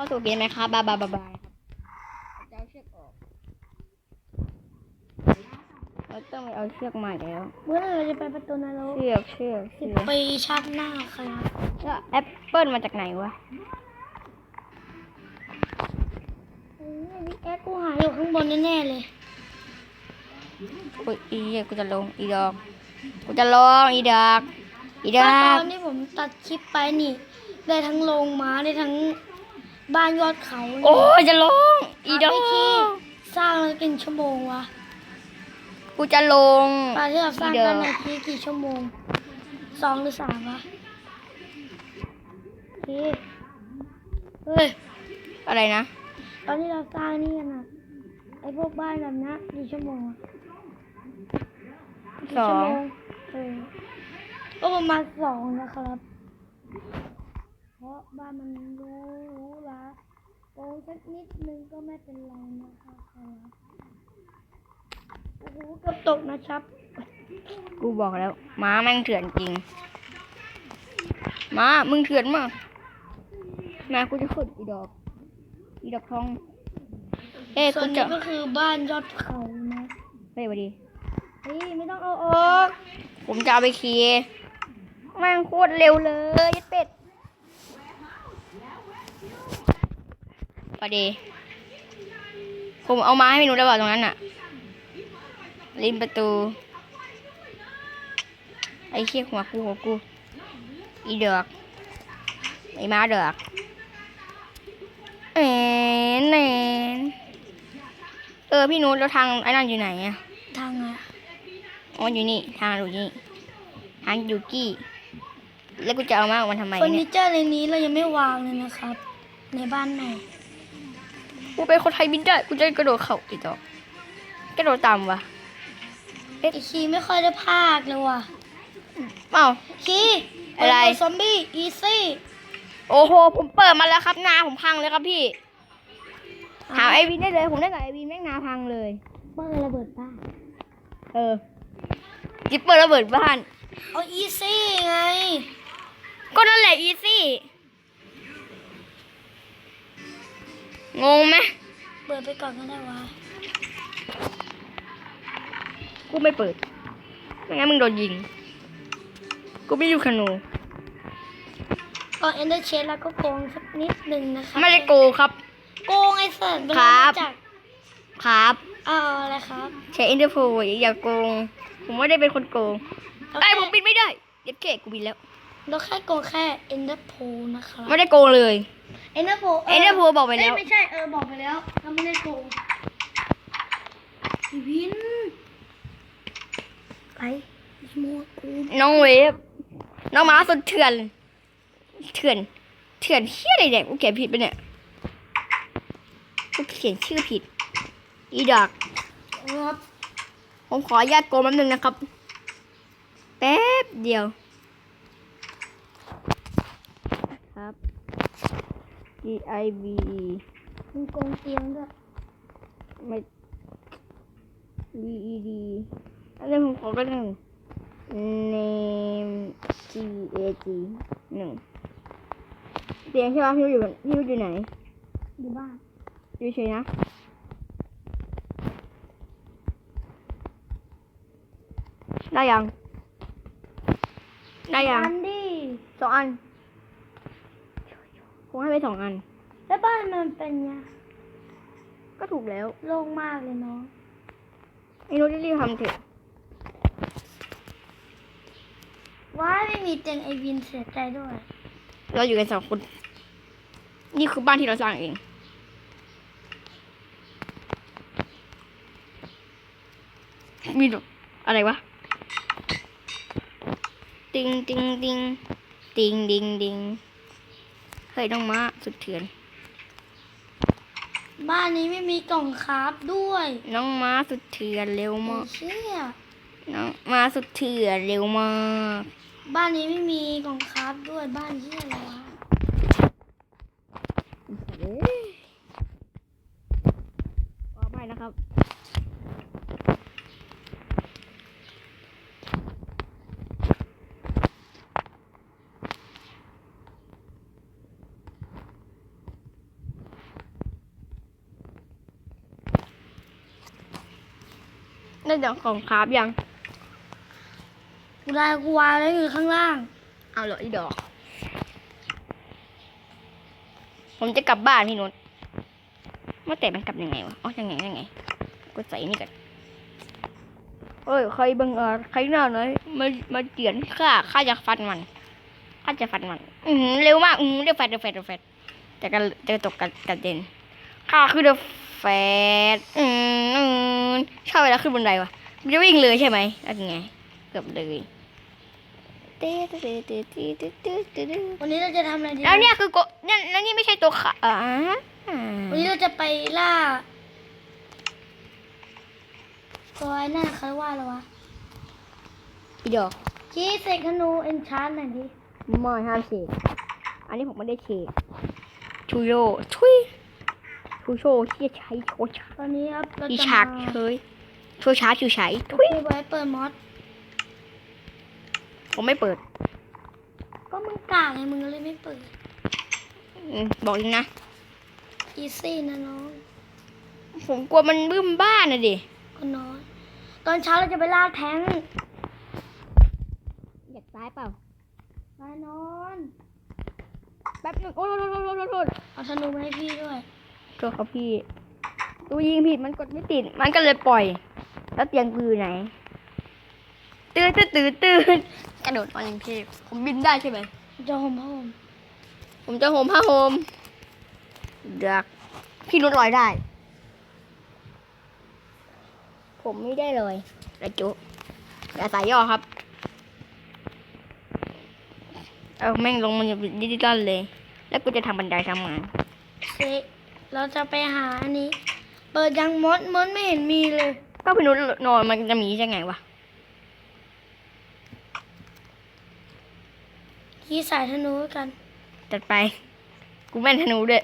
เข้าสู่เกมไหมครับบาบาบาบาครับจะเอาเชือกออกเราต้องไปเอาเชือกใหม่แล้วเมื่อไหร่เราจะไปประตูนรกเชือกเชือกสิเชืบอกเปีชาติหน้าครับแล้วแอปเปิลมาจากไหนวะเฮ้ยบิ๊กแอ๊กกูหายอยู่ข้างบนแน่ๆเลยอุ้ยอีเหี้ยกูจะลงอีดอกกูจะลงอีดอกอีดอตอกนที่ผมตัดคลิปไปนี่ ได้ทั้งโรงม้าได้ทั้ง บ้านยอดเขานี่โอ้ยจะลง อีดอไม่คิดกสร้างแล้วกี่ชั่วโมงวะกูจะลงตอนที่เราสร้างอีดกัอนกนาทีกี่ชั่วโมงสองหรือสามวะเฮ้ยเฮ้ยอะไรนะ ตอนที่เราสร้างนี่กันนะไอพวกบ้านแบบนี้กี่ชั่วโมงอะกี่สอชั่วงโมงเออก็ประมาณสองนะครับ เพราะบ้านมันรู้รู้ละโกงสักนิดนึงก็ไม่เป็นไรนะคะครับโอ้โหเกือบตกนะครับ กูบอกแล้วม้าแม่งเถื่อนจริงม้ามึงเถื่อนมากมากูจะขุดอีดอก อีดอกทอง เอ้ยส่กูวนจะนี้ก็คือบ้านยอดเขานะเฮ้ยสวัสดีเฮ้ยไม่ต้องเอาออก ผมจะเอาไปเคลียร์แม่งโคตรเร็วเลยยัดเป็ด พอดี ผมเอามาให้เมนูแล้วเปล่าตรงนั้นน่ะริมประตู ไอ้เขี้ยหัวกูหัวกู อีเดือกไอ้ม้าเดือกเอ็นเอ็นเออพี่นุชแล้วทางไอ้นั่นอยู่ไหนอะทางอะอ๋ออยู่นี่ทางอยู่นี่ทางยูกี้ แล้วกูจะเอามาออกมาทำไมเฟอร์นิเนี่ยเจอร์ในนี้เรายังไม่วางเลยนะครับ ในบ้านใหม่ กูเป็นคนไทยบินได้กูจะกระโดดเข่าอีกต่อกระโดดต่ำวะไอคีไม่ค่อยได้ภาคเลยว่ะเอ้าคีอะไรเปิดซอมบี้อีซี่โอ้โหผมเปิดมาแล้วครับนาผมพังเลยครับพี่ถามไอวินได้เลย ผมได้กับไอวินแม่งนาพังเลยเปิดระเบิดบ้านเออจิปเปอร์ระเบิดบ้านเอาอีซี่ไง ก็นั่นแหละอีซี่ งงไหมเปิดไปก่อนก็ได้วะกูไม่เปิด ไม่งั้นมึงโดนยิง กูไม่อยู่คานูก็เอนเดอร์เชนแล้วก็โกงสักนิดหนึ่งนะคะไม่ได้โกครับ โกงไอ้สัตว์ครับจากครับเอาอะไรครับใช้อินเตอร์โฟอย่าโกง ผมไม่ได้เป็นคนโกงเราไอ้ยแค่ผมบินไม่ได้เย็ดเก๋กูบินแล้ว เราแค่โกงแค่เอนเดอร์โพนะครับไม่ได้โกงเลย เอนเดอร์โพ Ender Pearl บอกไปแล้วไม่ใช่เออบอกไปแล้วเราไม่ได้โกงอีวินไปอีโมกูน้องเวฟน้องม้าสุดเถื่อน เถื่อน เถื่อนเฮี้ยอะไรเนี่ยกูเขียนผิดไปะเนี่ยกูเขียนชื่อผิด อีดอกครับผมขออนุญาตโกงแป๊บนึงนะครับ แป๊บเดียว ครับ G I V E มึงโกงเตียงด้วยไม่ D E D อันนี้ผมขอก็หนึ่ง name G A G หนึ่งเตียงใช่ไหมพี่อยู่พี่อยู่ไหน อยู่บ้าน อยู่เฉยๆนะได้ยัง ได้ยังอันดิสองอัน คงให้ไปสองอัน แล้วบ้านมันเป็นไงก็ถูกแล้ว โล่งมากเลยเนาะไอ้นุชรีบๆทำเถอะว้ายไม่มีเตียงไอวินเสียใจด้วย เราอยู่กันสองคน นี่คือบ้านที่เราสร้างเองมีดอกอะไรวะ ติงติงติงติงดิงดิง เฮ้ยน้องม้าสุดเถื่อน บ้านนี้ไม่มีกล่องคราฟด้วย น้องม้าสุดเถื่อนเร็วไอ้มาก เชี่ยน้องม้าสุดเถื่อนเร็วมาก บ้านนี้ไม่มีกล่องคราฟด้วยบ้านเชี่ยอะไรวะเอ้ยขอไปนะครับ ได้จากของคราบยังกูได้กูวางแล้วอยู่ข้างล่าง เอาเหรออีดอก ผมจะกลับบ้านพี่นุชว่าแต่มันกลับยังไงวะอ๋อยังไงยังไงกูใส่นี่กันเอ้ยใครบังเอิญใครหน้าไหนมามาเจียนข้าข้าจะฟันมันข้าจะฟันมัน อือหือเร็วมากอือหือเร็วแฟดเร็วแฟดเร็วแฟดแต่กันจะตกกันกันเด่นข้าคือเดอะแฟดอืมอืม ชอบเวลาขึ้นบนไดวะมันจะวิ่งเลยใช่ไหมอะไรไงเกือบเลยวันนี้เราจะทำอะไรดีแล้วเนี่ยคือโกเนี่ยแล้วนี่ไม่ใช่ตัวขาวันนี้เราจะไปล่า ตัวนั่นเคาว่าอะไวะอีดอกชี้เสกธนูเอ็นชานหน่อยดิไม่ห้ามเสกอันนี้ผมไม่ได้เสกชูโยชุย ชูโชที่จะใช้โชชาตอนนี้ครับเราอีจะฉากมาเฉยโชชาชูใช้ทุยพี่ไว้เปิดมอสผมไม่เปิดก็มึงกากไงมึงก็เลยไม่เปิดอืมบอกจริงนะ อีซี่นะน้องผมกลัวมันบึ้มบ้านนะดิ ก็นอนตอนเช้าเราจะไปล่าแท้งอยากตายเปล่าไปนอน แป๊บนึงโอ้ยโทษโทษโทษโทษโทษเอาธนูมาให้พี่ด้วย โทษครับพี่ตัวยิงผิดมันกดไม่ติด มันก็เลยปล่อย แล้วเตียงกูอยู่ไหน ตื่นตื่นตื่นตื่นกระโดดมาอย่างพี่ผมบินได้ใช่ไหมจะห่มผ้าห่มผมจะโฮมผ้าโฮมเดักพี่รุดลอยได้ ผมไม่ได้เลยระจุอย่าสายย่อครับ เอาแม่งลงมันจะดิจิตอลเลย แล้วกูจะทำบันไดทำงาน เซกเราจะไปหาอันนี้ เปิดยังมดมดไม่เห็นมีเลย ก็พี่นุชนอนมันจะมียังไงวะขี่สายธนูด้วยกัน จัดไป กูแม่นธนูด้วย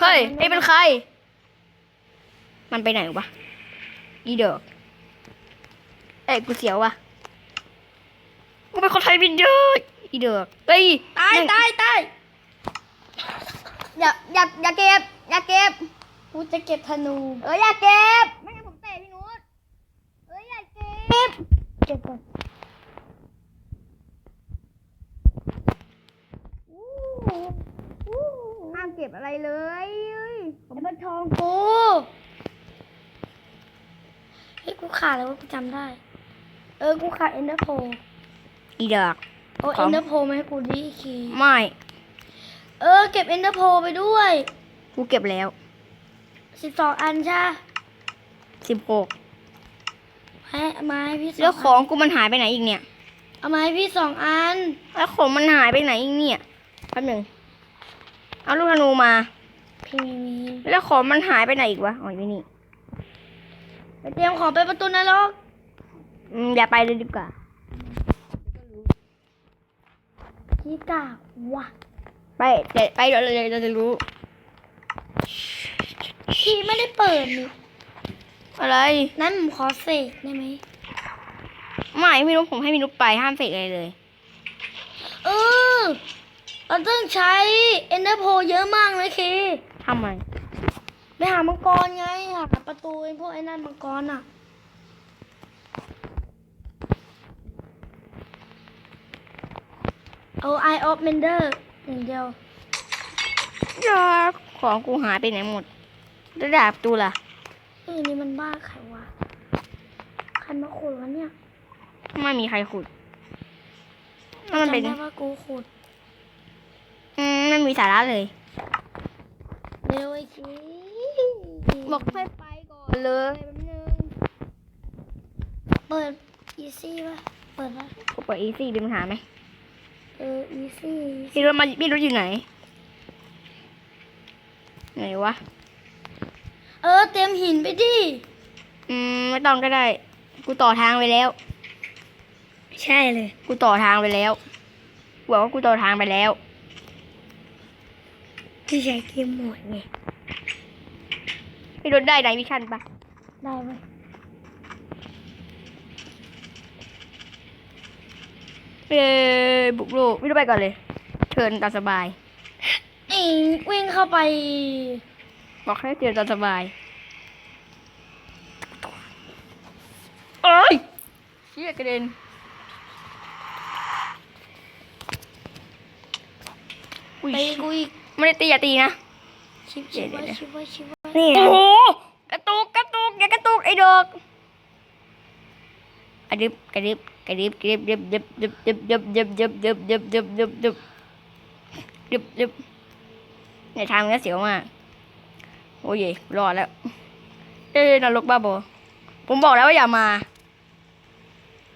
เฮ้ยไอ้เป็นใคร มันไปไหนวะอีเดอกเอ้ยกูเสียววะกูเป็นคนไทยบินเยอะอีเดอกเฮ้ยตายนั่นตายตาย อย่าอย่าอย่าเก็บ อย่าเก็บ กูจะเก็บธนู เอออย่าเก็บ ไม่งั้นผมเตะพี่นุชเอ้ยอย่าเก็บ เก็บก่อนห้ามเก็บอะไรเลยเอ้ยไอ้บันทองกูเฮ้ยกูขาดแล้วว่ากูจำได้ เออ กูขาดเอนเดอร์โพอีเดอกเอาขอเอ็งนเดอร์โพมาให้กูดิคีไม่ เออ เก็บเอ็นเดอร์โพไปด้วยกูเก็บแล้วสิบสองอันใช่ปะสิบหกให้เอามาให้พี่สองแล้วของกูมันหายไปไหนอีกเนี่ย เอามาให้พี่สองอัน แล้วของมันหายไปไหนอีกเนี่ยแป๊บหนึ่งเอาลูกธนูมา พี่ไม่มีแล้วของมันหายไปไหนอีกวะอ๋ออยู่นี่ไปเตรียมของไปประตูนรกอืมอย่าไปเลยดีกว่า พี่กากว่ะ ไปเดี๋ยวไปเดี๋ยวเราเราจะรู้ พี่ไม่ได้เปิดนี่อะไร นั้นผมขอเสกได้ไหมไม่พี่นุ๊กผมให้พี่นุ๊กไปห้ามเสกอะไรเลย เออเราต้องใช้เอ็นเดอร์โพเยอะมากเลยคีทำไมไปหามังกรไงหาประตูไอ้พวกไอ้นั่นมังกรอะเอา Eye of Mender อย่างเดี ยวยาของกูหายไปไหนหมดแล้วดาบตูล่ะเอ้ยนี่มันบ้าใครวะใครมาขุดวะเนี่ย ไม่มีใครขุดนั่นมันเป็นจำได้ว่ากูขุด อืมมันมีสาระเลยเร็วไอ้คีบอกให้ไปก่อนเลยแป๊บนึงเปิด easy ป่ะ เปิดป่ะกูเปิดอีซี่มีปัญหาไหม เออ easy พี่รถมาพี่รถอยู่ไหน ไหนวะ เออ เตรียมหินไปดิ อืม ไม่ต้องก็ได้ กูต่อทางไปแล้ว ใช่เลย กูต่อทางไปแล้วบอกว่ากูต่อทางไปแล้วพี่ใช้เกมโหมดไงพี่รถได้ไนวิชั่นปะได้ไหม เอ้ยบุกโลกพี่รถไปก่อนเลยเชิญตามสบายอิงวิ่งเข้าไป บอกให้เจอตามสบายอ้ยเชี่ยกระเด็นอุ้ยตีกูอีกไม่ได้ตีอย่าตีนะชิบชิบไว้เดี๋ยวชิบไว้ชิบไว้นี่โอ้โหกระตุกกระตุกอย่ากระตุกไอ้ดอกกระดิบกระดิบ กระดิบกระดิบดิบดิบดิบดิบดิบดิบดิบดิบดิบดิบดิบดิบดิบดิบเนี่ยทางนี้เสียวมากโอ้ยรอดแล้ว เอ้ยนรกบ้าบอผมบอกแล้วว่าอย่ามา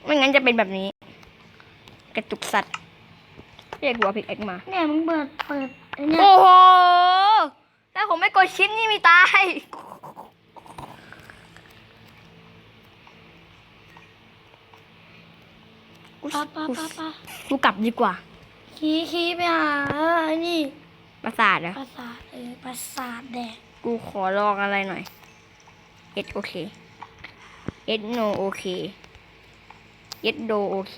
ไม่งั้นจะเป็นแบบนี้ กระตุกสัตว์เรียกหัวผิดเอ็กมา เนี่ยมึงเปิดเปิดโอ้โหถ้าผมไม่กดชิปนี่มีตาย กูปะปะปะปะกูกลับดีกว่า ขี่ขี่ไปหาไอ้นี่ประสาทอะประสาทเออประสาทแดกกูขอลองอะไรหน่อย S โอเค S no โอเค S do โอเค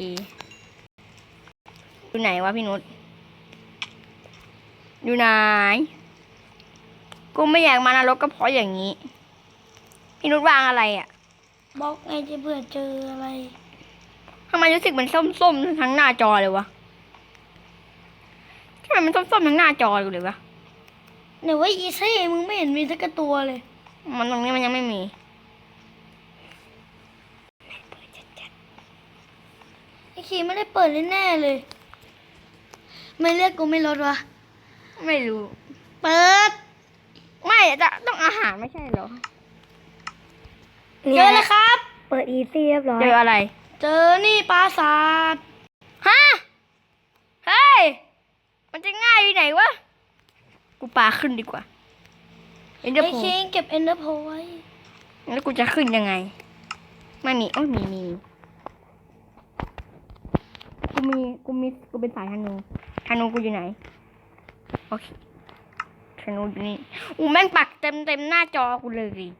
อยู่ไหนวะพี่นุชอยู่ไหน กูไม่อยากมานรกก็เพราะอย่างนี้ พี่นุชวางอะไรอะบล็อกไงจะเบื่อเจออะไร ทำไมรู้สึกมันส้มๆทั้งหน้าจอเลยวะทำไมมันส้มๆทั้งหน้าจอเลยวะเนี่ยว่าอีซี่มึงไม่เห็นมีสักตัวเลย มันตรงนี้มันยังไม่มีไอ้ขี่ไม่ได้เปิดแน่ๆเลย ไม่เรียกกูไม่ลดวะ ไม่รู้ เปิด ไม่จะต้องอาหารไม่ใช่เหรอเจอแล้วครับ เปิดอีซี่เรียบร้อย เจออะไร เจอนี่ปราสาทฮะเฮ้ยมันจะง่ายที่ไหนวะกูปาขึ้นดีกว่าเอ็นเดอร์ไอ้โพคิงเก็บเอ็นเดอร์โพไว้แล้วกูจะขึ้นยังไงไม่มีโอ้ยมีมีกูมีกูมีกูเป็นสายธนูธนูกูอยู่ไหนโอเคธนูอยู่นี่อู้แม่งปักเต็มเต็มหน้าจอกูเลย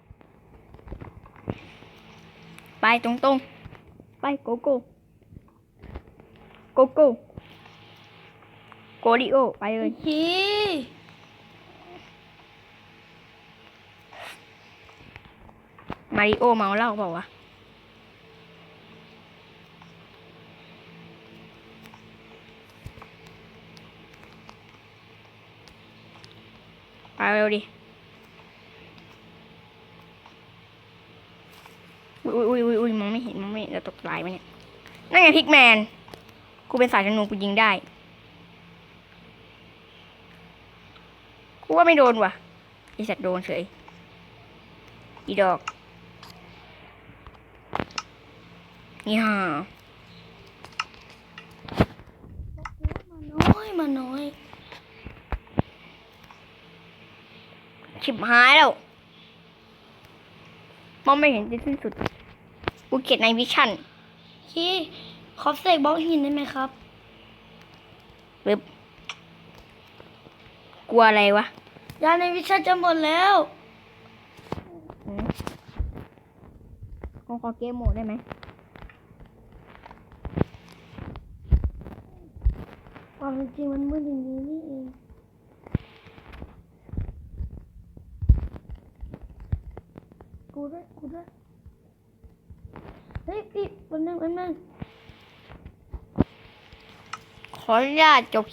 ไปตรงตรง vai của cô. Cô cô. Cô đi ô bạn à? ơi. Gì Mario máu lau bảo à? Mario đi. อเมาเหล้าเปล่าวะไปเร็วดิอุ้ยอุ้ยอุ้ยอุ้ยมองไม่เห็นมองไม่เห็นจะตกลายไหมเนี่ยนั่นไงพิกแมน กูเป็นสายธนูกูยิงได้ กูว่าไม่โดนว่ะไอสัตว์โดนเฉยอีดอกนี่ฮะมาน้อยมาน้อยชิบหายแล้วมองไม่เห็นที่สิ้นสุด กูเกลียดในวิชั่นคีขอเสกบล็อกหินได้ไหมครับปึ๊บกลัวอะไรวะยาในวิชาจะหมดแล้วอืมขอขอเกมโหมดได้ไหมความเป็นจริงมันมืดอย่างนี้นี่เองกูด้วยกูด้วย เฮ้ยพี่วันนึงวันนึงขออนุญาตจบ